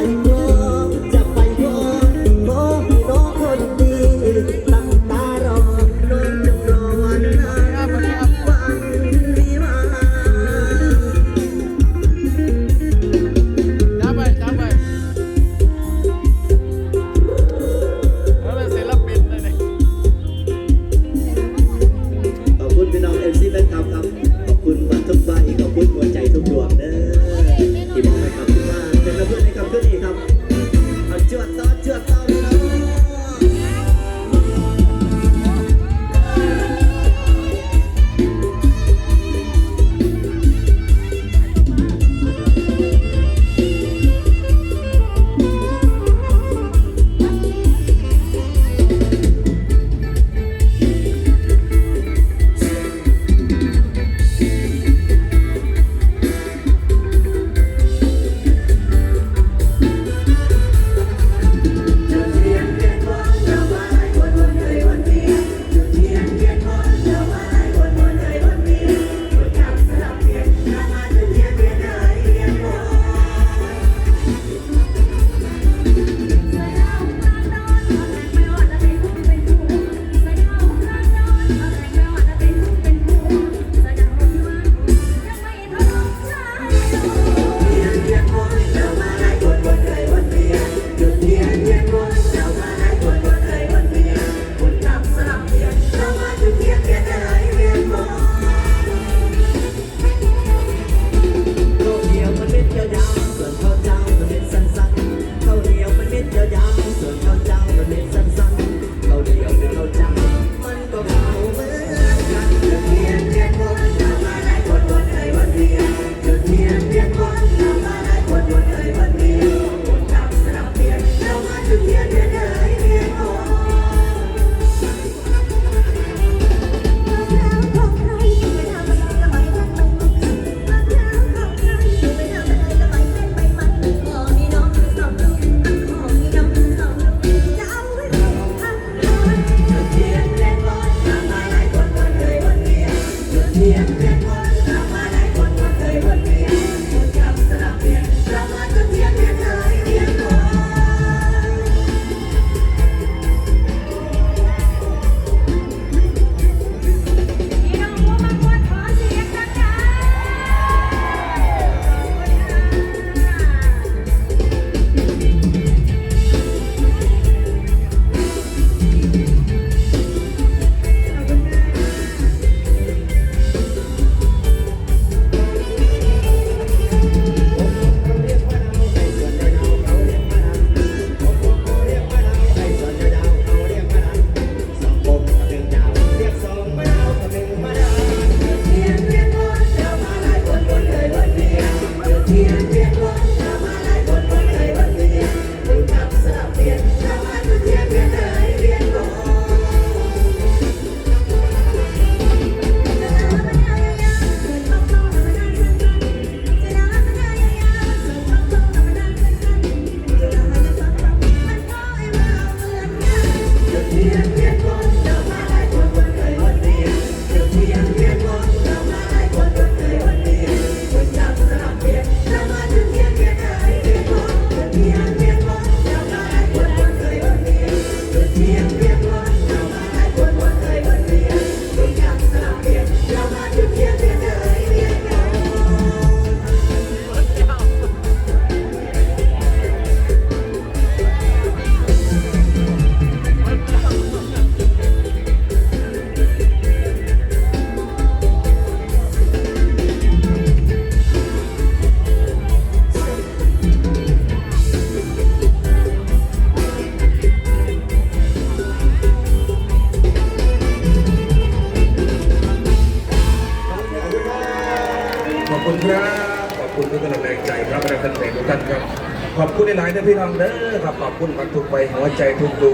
แค่ ข ขอบคุณหลายๆนะพี่น้องเด้อครับขอบคุณครับทุกไปหัวใจทุกด